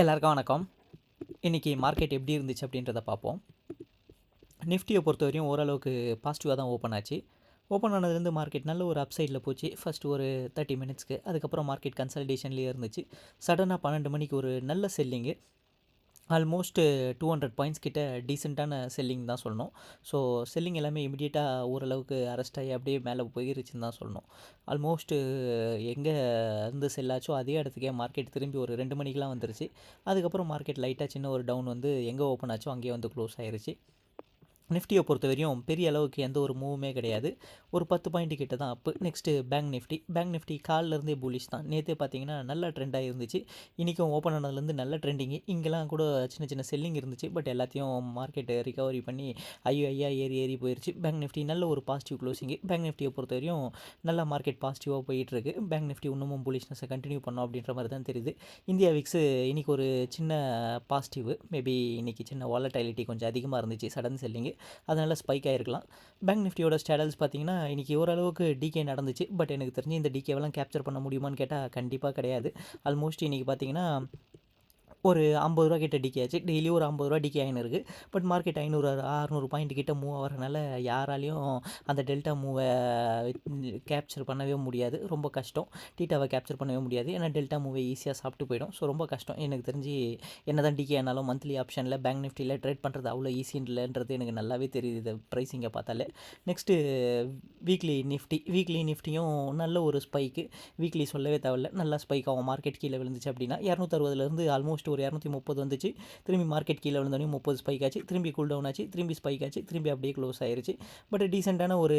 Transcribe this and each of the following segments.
எல்லாருக்கும் வணக்கம். இன்றைக்கி மார்க்கெட் எப்படி இருந்துச்சு அப்படின்றத பார்ப்போம். நிஃப்டியை பொறுத்த வரையும் ஓரளவுக்கு பாசிட்டிவாக தான் ஓப்பன் ஆச்சு. ஓப்பன் ஆனதுலேருந்து மார்க்கெட் நல்ல ஒரு அப்சைடில் போச்சு. ஃபஸ்ட்டு ஒரு தேர்ட்டி மினிட்ஸ்க்கு அதுக்கப்புறம் மார்க்கெட் கன்சல்டேஷன்லேயே இருந்துச்சு. சடனாக பன்னெண்டு மணிக்கு ஒரு நல்ல selling almost two hundred points கிட்ட டீசெண்டான செல்லிங் தான் சொல்லணும். ஸோ செல்லிங் எல்லாமே இமிடியேட்டாக ஓரளவுக்கு அரெஸ்ட் ஆகி அப்படியே மேலே போயிருச்சுன்னு தான் சொல்லணும். ஆல்மோஸ்ட்டு uh, எங்கே இருந்து செல்லாச்சோ அதே இடத்துக்கே மார்க்கெட் திரும்பி ஒரு ரெண்டு மணிக்கெலாம் வந்துருச்சு. அதுக்கப்புறம் மார்க்கெட் லைட்டாக சின்ன ஒரு டவுன் வந்து எங்கே ஓப்பன் ஆச்சோ அங்கேயே வந்து க்ளோஸ் ஆயிருச்சு. நிஃப்டியை பொறுத்த வரையும் பெரிய அளவுக்கு எந்த ஒரு மூவுமே கிடையாது. ஒரு பத்து பாயிண்ட் கிட்ட தான் அப்பு next bank Nifty bank Nifty காலிலேருந்தே bullish தான். நேற்றே பார்த்தீங்கன்னா நல்ல ட்ரெண்டாக இருந்துச்சு. இன்றைக்கும் ஓப்பன் ஆனதுலேருந்து நல்ல ட்ரெண்டிங்கு இங்கெல்லாம் கூட சின்ன சின்ன செல்லிங் இருந்துச்சு. பட் எல்லாத்தையும் மார்க்கெட்டு ரிகவரி பண்ணி ஐயோ ஐயா ஏறி ஏறி போயிடுச்சு பேங்க் நிஃப்டி நல்ல ஒரு பாசிட்டிவ் க்ளோசிங்கு பேங்க் நிஃப்டியை பொறுத்த வரையும் நல்லா மார்க்கெட் பாசிட்டிவாக போயிட்டுருக்கு பேங்க் நிஃப்டி இன்னமும் புலிஷ்னஸை கண்டினியூ பண்ணோம் அப்படின்ற மாதிரி தான் தெரியுது. இந்தியா விக்ஸு இன்றைக்கி ஒரு சின்ன பாசிட்டிவ் மேபி இன்றைக்கி சின்ன வாலடைலிட்டி கொஞ்சம் அதிகமாக இருந்துச்சு. சடன் செல்லிங்கு அதனால் ஸ்பைக் ஆகிருக்கலாம் பேங்க் நிஃப்டியோட ஸ்டேடல்ஸ் பார்த்தீங்கன்னா இன்றைக்கி ஓரளவுக்கு டிகே நடந்துச்சு. பட் எனக்கு தெரிஞ்சு இந்த டிகேவெல்லாம் கேப்சர் பண்ண முடியுமான்னு கேட்டால் கண்டிப்பாக கிடையாது. ஆல்மோஸ்ட் இன்றைக்கி பார்த்தீங்கன்னா ஒரு ஐம்பது ரூபா கிட்ட டிக்கியாச்சு ஆச்சு டெய்லி ஒரு ஐம்பது ரூபா டிக்கி ஆகினு இருக்குது பட் மார்க்கெட் ஐநூறு அறநூறு பாயிண்ட் கிட்ட மூவ் ஆகிறனால யாராலையும் அந்த டெல்டா மூவை கேப்சர் பண்ணவே முடியாது. ரொம்ப கஷ்டம். டீட்டாவை கேப்சர் பண்ணவே முடியாது. ஏன்னா டெல்டா மூவை ஈஸியாக சாப்பிட்டு போயிடும். ஸோ ரொம்ப கஷ்டம். எனக்கு தெரிஞ்சு என்ன தான் டிக்கி ஆனாலும் மந்த்லி ஆப்ஷனில் பேங்க் நிஃப்டியில் ட்ரேட் பண்ணுறது அவ்வளோ ஈஸின்னு இல்லைன்றது எனக்கு நல்லாவே தெரியுது இது ப்ரைஸிங்கை பார்த்தாலே. நெக்ஸ்ட்டு வீக்லி நிஃப்டி வீக்லி நிஃப்டியும் நல்ல ஒரு ஸ்பைக்கு வீக்லி சொல்லவே தேவையில்ல. நல்லா ஸ்பைக் ஆகும் மார்க்கெட் கீழே விழுந்துச்சு அப்படின்னா இரநூத்தறுபதுலேருந்து ஆல்மோஸ்ட் ஒரு இரநூத்தி முப்பது வந்துச்சு. திரும்பி மார்க்கெட் கீழே விழுந்தோடனே முப்பது ஸ்பைக் ஆச்சு. திரும்பி கூல் டவுன் ஆச்சு. திரும்பி ஸ்பைக் ஆச்சு. திரும்பி அப்படியே க்ளோஸ் ஆயிருச்சு. பட் டீசெண்டான ஒரு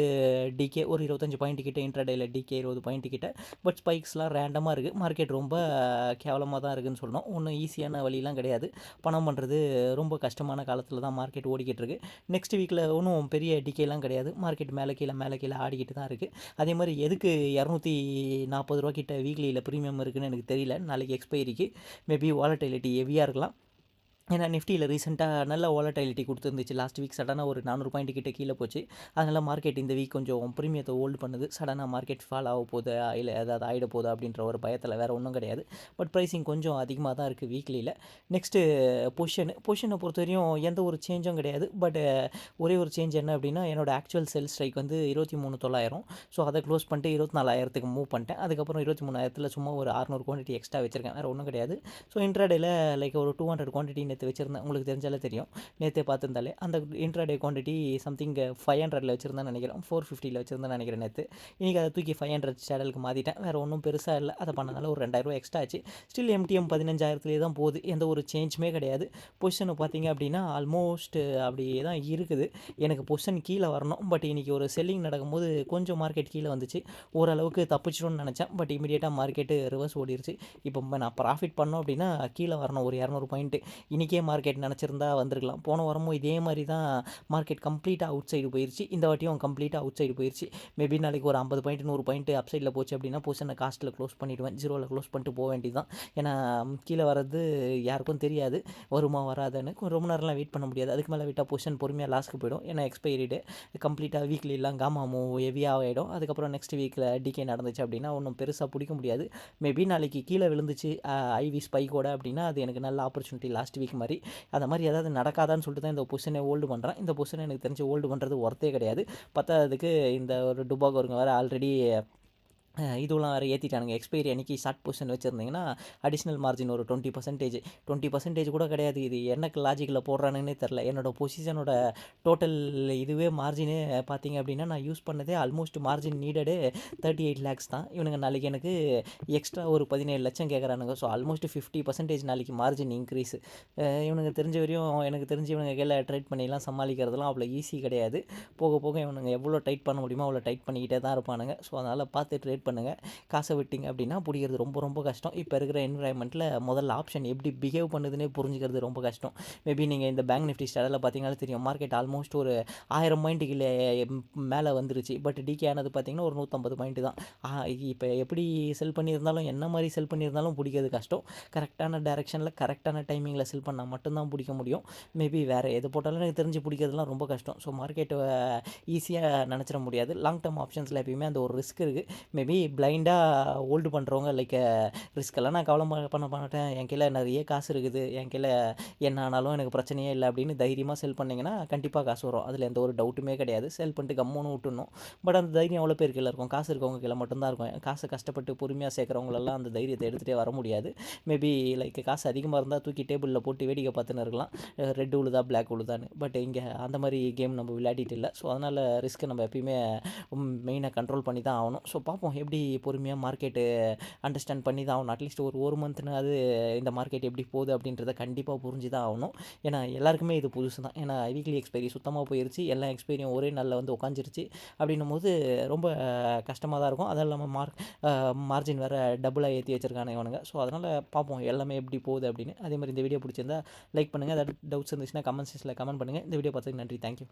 டிகே ஒரு இருபத்தஞ்சு பாயிண்ட் கிட்ட இன்ட்ராடேயில் டிகே இருபது பாயிண்ட் கிட்ட. பட் ஸ்பைக்ஸ்லாம் ரேண்டமாக இருக்குது மார்க்கெட் ரொம்ப கேவலமாக தான் இருக்குதுன்னு சொல்லணும். ஒன்றும் ஈஸியான வழிலாம் கிடையாது. பணம் பண்ணுறது ரொம்ப கஷ்டமான காலத்தில் தான் மார்க்கெட் ஓடிக்கிட்டு இருக்கு. நெக்ஸ்ட் வீக்கில் ஒன்றும் பெரிய டிகேலாம் கிடையாது. மார்க்கெட் மேலே கீழே மேலே கீழே ஆடிக்கிட்டு தான் இருக்குது அதே மாதிரி எதுக்கு இரநூத்தி நாற்பது ரூபா கிட்ட வீக்லியில் ப்ரீமியம் இருக்குதுன்னு எனக்கு தெரியல. நாளைக்கு எக்ஸ்பைரிக்கு மேபி வாலட்டிலிட்டி ஹெவியாக இருக்கலாம் ஏன்னா நிஃப்டியில் ரீசெண்டாக நல்ல வாலட்டிலிட்டி கொடுத்துருந்துச்சு. லாஸ்ட் வீக் சடனாக ஒரு நானூறு பாயிண்ட் கிட்ட கீழே போச்சு. அதனால் மார்க்கெட் இந்த வீக் கொஞ்சம் ப்ரீமியத்தை ஹோல்டு பண்ணுது. சடனாக மார்க்கெட் ஃபால் ஆக போகுது இல்லை ஏதாவது ஆகிட போதா அப்படின்ற ஒரு பயத்தில் வேறு ஒன்றும் கிடையாது. பட் ப்ரைஸிங் கொஞ்சம் அதிகமாக தான் இருக்குது வீக்லியில் நெக்ஸ்ட்டு பொஷன் பொஷனை பொறுத்தவரையும் எந்த ஒரு சேஞ்சும் கிடையாது. பட் ஒரே ஒரு சேஞ்ச் என்ன அப்படின்னா என்னோடய ஆக்சுவல் செல் ஸ்ட்ரைக் வந்து இருபத்தி மூணு தொள்ளாயிரம். ஸோ அதை க்ளோஸ் பண்ணிட்டு இருபத்தி நாலாயிரத்துக்கு மூவ் பண்ணிட்டேன். அதுக்கப்புறம் இருபத்தி மூணாயிரத்தில் சும்மா ஒரு அறுநூறு குவான்டிட்டி எக்ஸ்ட்ரா வச்சிருக்கேன். வேறு ஒன்றும் கிடையாது. ஸோ இன்ட்ராடேயில் லைக் ஒரு டூ ஹண்ட்ரட் குவான்டிட்டி நேற்று வச்சிருந்தேன். உங்களுக்கு தெரிஞ்சாலே தெரியும். நேற்றே பார்த்துருந்தாலே அந்த இன்ட்ராடே குவான்டிட்டி சம்திங் ஃபைவ் ஹண்ட்ரட்ல வச்சுருந்தேன் நினைக்கிறேன். ஃபோர் ஃபிஃப்டியில் வச்சுருந்தேன் நினைக்கிறேன் நேற்று இன்றைக்கி அதை தூக்கி ஃபைவ் ஹண்ட்ரட் சேனலுக்கு மாற்றிட்டேன் வேறு ஒன்றும் பெருசாக இல்லை. அதை பண்ணனால ஒரு ரெண்டாயிரூவா எக்ஸ்ட்ரா ஆச்சு. ஸ்டில் எம்டிஎம் பதினஞ்சாயிரத்துலேயே தான் போகுது. எந்த ஒரு சேஞ்சுமே கிடையாது. பொசிஷனை பார்த்தீங்க அப்படின்னா ஆல்மோஸ்ட் அப்படியே தான் இருக்குது. எனக்கு பொசிஷன் கீழே வரணும். பட் இன்றைக்கி ஒரு செல்லிங் நடக்கும்போது கொஞ்சம் மார்க்கெட் கீழே வந்துச்சு. ஓரளவுக்கு தப்பிச்சிடும்னு நினச்சேன். பட் இமீடியட்டாக மார்க்கெட்டு ரிவர்ஸ் ஓடிடுச்சு இப்போ நான் ப்ராஃபிட் பண்ணோம் அப்படின்னா கீழே வரணும். ஒரு இரநூறு பாயிண்ட்டு இன்றைக்கி மார்க்கெட் நினச்சிருந்தா வந்திருக்கலாம். போன வாரமும் இதே மாதிரி தான் மார்க்கெட் கம்ப்ளீட்டாக அவுட் சைடு போயிருச்சு. இந்த வாட்டியும் கம்ப்ளீட்டாக அவுட் சைடு போயிடுச்சு மேபி நாளைக்கு ஒரு ஐம்பது பாயிண்ட் நூறு பாயிண்ட் அப் சைடில் போச்சு அப்படின்னா பொசிஷனை காஸ்ட்டில் க்ளோஸ் பண்ணிவிடுவேன் ஜீரோவில் க்ளோஸ் பண்ணிட்டு போக வேண்டியது தான் ஏன்னா கீழே வர்றது யாருக்கும் தெரியாது. வருமா வராதுன்னு. ரொம்ப நேரம்லாம் வெயிட் பண்ண முடியாது. அதுக்கு மேலே விட்டால் பொசிஷன் பொறுமையாக லாஸ்க்கு போயிடும். ஏன்னா எக்ஸ்பைரி டே கம்ப்ளீட்டாக வீக்லி எல்லாம் காமா மூவ் ஹெவியாக ஆகிடும் அதுக்கப்புறம் நெக்ஸ்ட் வீக்கில் டிகே நடந்துச்சு அப்படின்னா ஒன்றும் பெருசாக பிடிக்க முடியாது. மேபி நாளைக்கு கீழே விழுந்துச்சு ஐவி ஸ்பைக்கோட அப்படின்னா அது எனக்கு நல்ல ஆப்பர்ச்சுனிட்டி லாஸ்ட் வீக் மாதிரி அந்த மாதிரி ஏதாவது நடக்காதான்னு சொல்லிட்டு தான் இந்த பொசிஷனை ஹோல்டு பண்ணுறேன் இந்த பொசிஷனை எனக்கு தெரிஞ்சு ஹோல்டு பண்ணுறது ஒர்த்தே கிடையாது. பத்தாததுக்கு இந்த ஒரு டுபாகோருங்க வேறு ஆல்ரெடி இதுவெல்லாம் வேறு ஏற்றிட்டானுங்க எக்ஸ்பைரி அன்றைக்கி ஷார்ட் பொசிஷன் வச்சுருந்தீங்கன்னா அடிஷ்னல் மார்ஜின் ஒரு டுவெண்ட்டி பர்சன்டேஜ் டுவெண்ட்டி பர்சன்டேஜ் கூட கிடையாது இது. எனக்கு லாஜிக்கில் போடுறானுங்கன்னே தெரில என்னோடய பொசிஷனோட டோட்டல் இதுவே மார்ஜினே பார்த்தீங்க அப்படின்னா நான் யூஸ் பண்ணதே almost margin needed thirty eight lakhs தான். இவனுங்க நாளைக்கு எனக்கு எக்ஸ்ட்ரா ஒரு பதினேழு லட்சம் கேட்குறானுங்க ஸோ ஆல்மோஸ்ட் ஃபிஃப்டி பர்சன்டேஜ் நாளைக்கு மார்ஜின் இன்க்ரீஸ் இவனுங்க தெரிஞ்ச வரையும் எனக்கு தெரிஞ்சு இவனுங்க கையில் ட்ரேட் பண்ணிலாம் சமாளிக்கிறதுலாம் அவ்வளோ ஈஸி கிடையாது. போக போக இவனுங்க எவ்வளோ டைட் பண்ண முடியுமோ அவ்வளோ டைட் பண்ணிக்கிட்டே தான் இருப்பானுங்க. ஸோ அதனால் பார்த்து ட்ரேட் பண்ணுங்கள் காசை விட்டிங்க அப்படின்னா பிடிக்கிறது ரொம்ப ரொம்ப கஷ்டம். இப்போ இருக்கிற என்விரான்மெண்ட்டில் முதல்ல ஆப்ஷன் எப்படி பிஹேவ் பண்ணுதுன்னே புரிஞ்சுக்கிறது ரொம்ப கஷ்டம். மேபி நீங்கள் இந்த பேங்க் நிஃப்டி ஸ்டாரில் பார்த்தீங்கன்னா தெரியும். மார்க்கெட் ஆல்மோஸ்ட் ஒரு ஆயிரம் பாயிண்ட்டுக்கு மேலே வந்துருச்சு. பட் டிகே ஆனது பார்த்தீங்கன்னா ஒரு நூற்றம்பது பாயிண்ட் தான். இப்போ எப்படி செல் பண்ணியிருந்தாலும் என்ன மாதிரி செல் பண்ணியிருந்தாலும் பிடிக்கிறது கஷ்டம். கரெக்டான டேரெக்ஷனில் கரெக்டான டைமிங்கில் செல் பண்ணால் மட்டும்தான் பிடிக்க முடியும். மேபி வேறு எது போட்டாலும் எனக்கு தெரிஞ்சு பிடிக்கிறதுலாம் ரொம்ப கஷ்டம். ஸோ மார்க்கெட்டை ஈஸியாக நினச்சிட முடியாது. லாங் டேர்ம் ஆப்ஷன்ஸில் எப்பயுமே அந்த ஒரு ரிஸ்க் இருக்குது மேபி மேபி பிளைண்டாக ஹோல்டு பண்ணுறவங்க லைக் ரிஸ்க்கெல்லாம் நான் கவலை பண்ண மாட்டேன். என் கீழே நிறைய காசு இருக்குது. என் கீழே என்ன ஆனாலும் எனக்கு பிரச்சனையே இல்லை அப்படின்னு தைரியமாக செல் பண்ணிங்கன்னா கண்டிப்பாக காசு வரும். அதில் எந்த ஒரு டவுட்டுமே கிடையாது. செல் பண்ணிட்டு கம்முன்னு விட்டுணும் பட் அந்த தைரியம் எவ்வளோ பேர் கீழே இருக்கும்? காசு இருக்கவங்க கீழே மட்டும்தான் இருக்கும். காசை கஷ்டப்பட்டு பொறுமையாக சேர்க்குறவங்களெல்லாம் அந்த தைரியத்தை எடுத்துகிட்டே வர முடியாது. மேபி லைக் காசு அதிகமாக இருந்தால் தூக்கி டேபிளில் போட்டு வேடிக்கை பார்த்துன்னு இருக்கலாம். ரெட் உழுதா பிளாக் உழுதான்னு. பட் இங்கே அந்த மாதிரி கேம் நம்ம விளையாடிட்டு இல்லை. ஸோ அதனால் ரிஸ்க்கை நம்ம எப்பயுமே மெயினாக கண்ட்ரோல் பண்ணி தான் ஆகணும். ஸோ பார்ப்போம். எப்படி பொறுமையாக மார்க்கெட்டு அண்டர்ஸ்டாண்ட் பண்ணி தான் ஆகணும். அட்லீஸ்ட் ஒரு ஒரு மந்த்னாவது இந்த மார்க்கெட் எப்படி போகுது அப்படின்றத கண்டிப்பாக புரிஞ்சு தான் ஆகணும். ஏன்னா எல்லாருக்குமே இது புதுசு தான். ஏன்னா வீக்லி எக்ஸ்பைரி சுத்தமாக போயிருச்சு. எல்லா எக்ஸ்பைரியும் ஒரே நாளில் வந்து உட்காந்துருச்சு அப்படின்னும் போது ரொம்ப கஷ்டமாக தான் இருக்கும். அதுவும் இல்லாமல் மார்க் மார்ஜின் வேறு டபுளாக ஏற்றி வச்சிருக்கானே இவனுங்க. ஸோ அதனால் பார்ப்போம் எல்லாமே எப்படி போகுது அப்படின்னு. அதே மாதிரி இந்த வீடியோ பிடிச்சிருந்தா லைக் பண்ணுங்கள் ஏதாவது டவுட்ஸ் இருந்துச்சுன்னா கமெண்ட் செக்ஷனில் கமெண்ட் பண்ணுங்கள் இந்த வீடியோ பார்த்ததுக்கு நன்றி. தேங்க்யூ